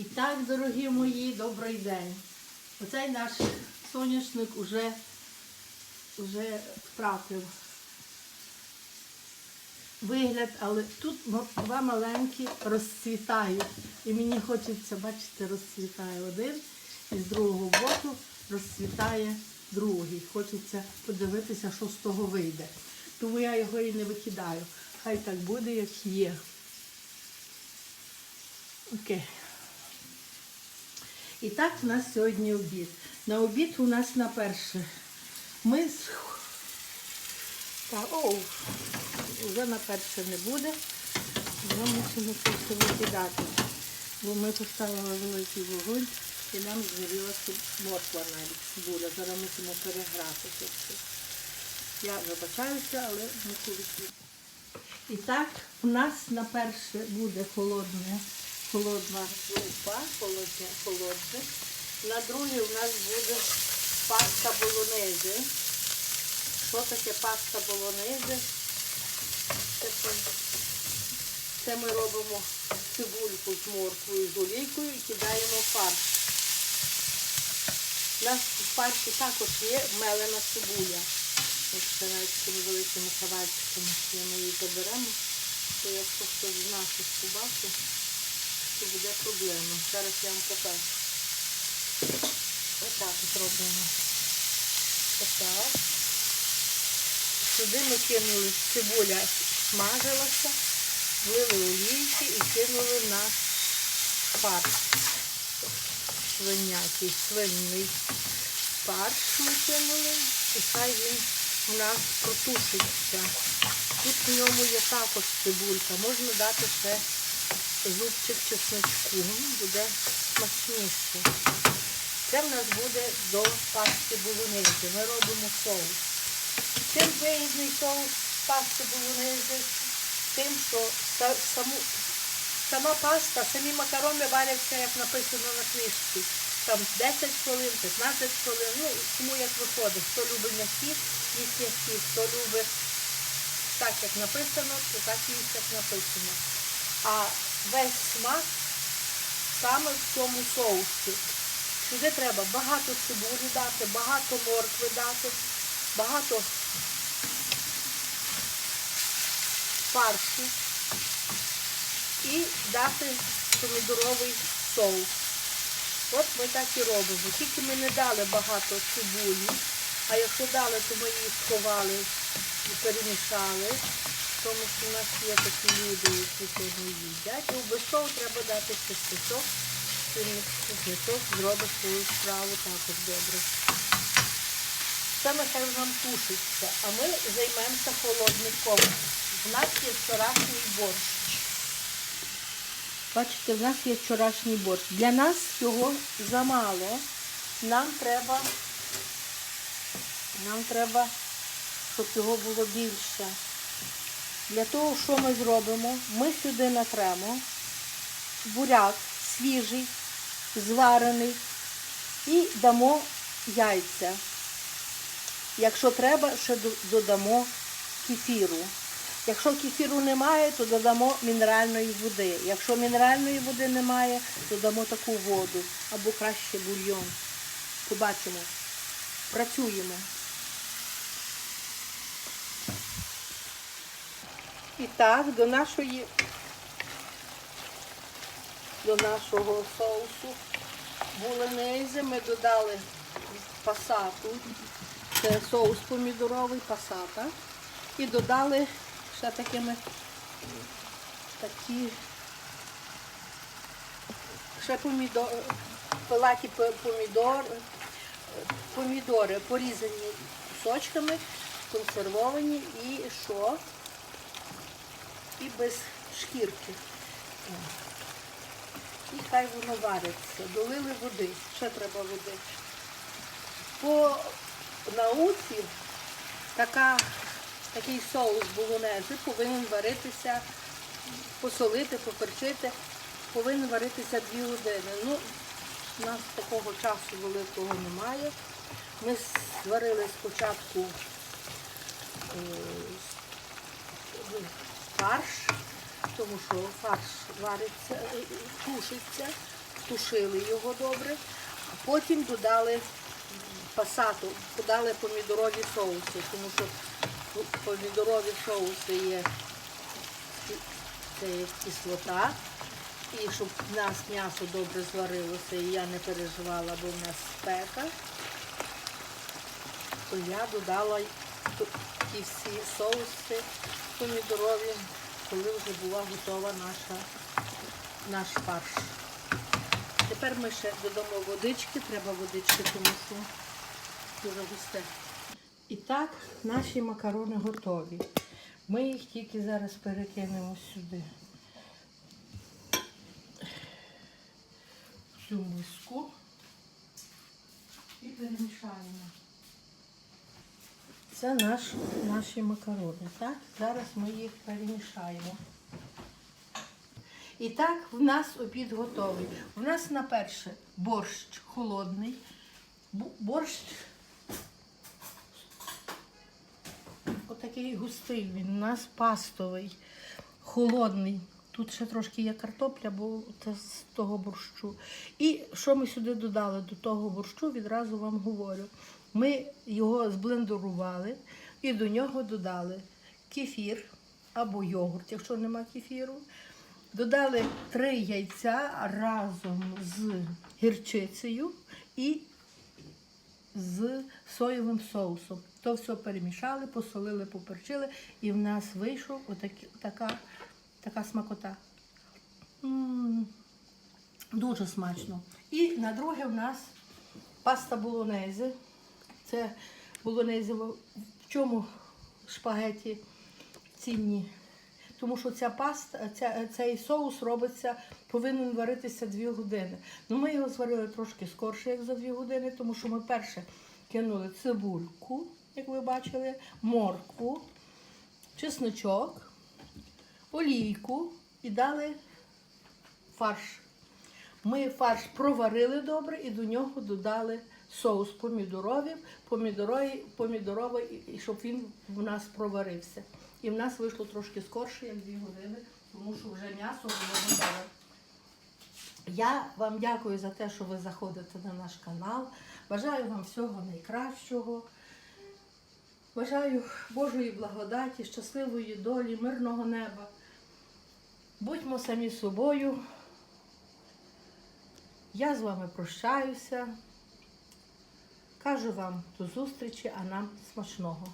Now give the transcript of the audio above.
І так, дорогі мої, добрий день. Оцей наш соняшник уже, уже втратив вигляд, але тут два маленькі розцвітають. І мені хочеться, бачите, розцвітає один, і з другого боку розцвітає другий. Хочеться подивитися, що з того вийде. Тому я його і не викидаю. Хай так буде, як є. Окей. І так в нас сьогодні обід. На обід у нас на перше. Ми з... Так, о, вже на перше не буде. Вже мусимо це викидати. Бо ми поставили великий вогонь і нам згорілася морква навіть цибуля. Зараз мусимо переграти це все. Я вибачаюся, але мушу відповідати. І так, у нас на перше буде холодне, холодна зупа, холодне, холодне. На друге у нас буде паста болонези. Що таке паста болонези? Це, це- ми робимо цибульку з морквою, з олійкою і кидаємо фарш. У нас в фарші також є мелена цибуля. Це навіть цими великими кавальчиками, ми її заберемо, то якщо хтось з наших побачить, то буде проблема. Зараз я вам покажу. Ось так от робимо. Ось так. Сюди ми кинули цибуля, смажилася, влили олійки і кинули на фарш. Свинячий, свинний фарш ми кинули, і хай він у нас протушиться. Тут в ньому є також цибулька. Можна дати ще зубчик чесночку, буде смачніше. Це в нас буде до пасти болонези. Ми робимо соус. Чим вигідний соус пасти болонези? Тим, що саму, сама паста, самі макарони варяться, як написано на книжці. Там 10 хвилин, 15 хвилин, ну кому як виходить. Хто любить м'які, їсть м'які, хто любить так, як написано, то так їсть, як написано. А весь смак саме в цьому соусі. Сюди треба багато цибулі дати, багато моркви дати, багато фаршу і дати помідоровий соус. От ми так і робимо. Тільки ми не дали багато цибулі, а якщо дали, то ми її сховали і перемішали. Тому що у нас є такі люди, які не їдять. І обов'язково треба дати чесничок. Чесничок зробить свою справу також добре. Це нехай нам тушиться, а ми займемося холодником. У нас є вчорашній борщ. Бачите, в нас є вчорашній борщ. Для нас його замало. Нам треба, нам треба, щоб його було більше. Для того, що ми зробимо, ми сюди натремо буряк свіжий, зварений і дамо яйця. Якщо треба, ще додамо кефіру. Якщо кефіру немає, то додамо мінеральної води. Якщо мінеральної води немає, додамо таку воду або краще бульйон. Побачимо. Працюємо. І так, до нашої до нашого соусу буленизи ми додали пасату. Це соус помідоровий пасата. І додали ще такими такі ще помідор, пилаті помідор, помідори порізані кусочками, консервовані і що? І без шкірки. І хай воно вариться. Долили води, ще треба води. По науці така, такий соус болонези повинен варитися, посолити, поперчити, повинен варитися 2 години. Ну, у нас такого часу великого немає. Ми зварили спочатку е, фарш, тому що фарш вариться, е, тушиться, обтушили його добре, а потім додали пасату, додали помідорові соуси, тому що помідорові соуси є це кислота. І щоб в нас м'ясо добре зварилося і я не переживала, бо в нас спека, то я додала ті всі соуси помідорові, коли вже була готова наша, наш фарш. Тепер ми ще додамо водички, треба водички, тому що дуже густе. І так, наші макарони готові. Ми їх тільки зараз перекинемо сюди. В цю миску і перемішаємо. Це наш, наші макарони. Так? Зараз ми їх перемішаємо. І так, в нас обід готовий. У нас на перше борщ холодний. Борщ отакий густий, він у нас пастовий, холодний. Тут ще трошки є картопля, бо це з того борщу. І що ми сюди додали до того борщу, відразу вам говорю. Ми його зблендерували і до нього додали кефір або йогурт, якщо нема кефіру. Додали три яйця разом з гірчицею і з соєвим соусом. То все перемішали, посолили, поперчили, і в нас отакі, така, така смакота. М, Дуже смачно. І на друге в нас паста болонези. Це болонези в в чому шпагеті цінні? Тому що ця паста, ця, цей соус робиться, повинен варитися 2 години. Ну, ми його зварили трошки скорше, як за 2 години, тому що ми перше кинули цибульку, як ви бачили, моркву, чесночок, олійку і дали фарш. Ми фарш проварили добре і до нього додали соус помідоровий, помідоровий, помідоровий, і щоб він в нас проварився. І в нас вийшло трошки скорше, як 2 години, тому що вже м'ясо було готове. Я вам дякую за те, що ви заходите на наш канал. Бажаю вам всього найкращого. Бажаю Божої благодаті, щасливої долі, мирного неба. Будьмо самі собою. Я з вами прощаюся. Кажу вам до зустрічі, а нам смачного.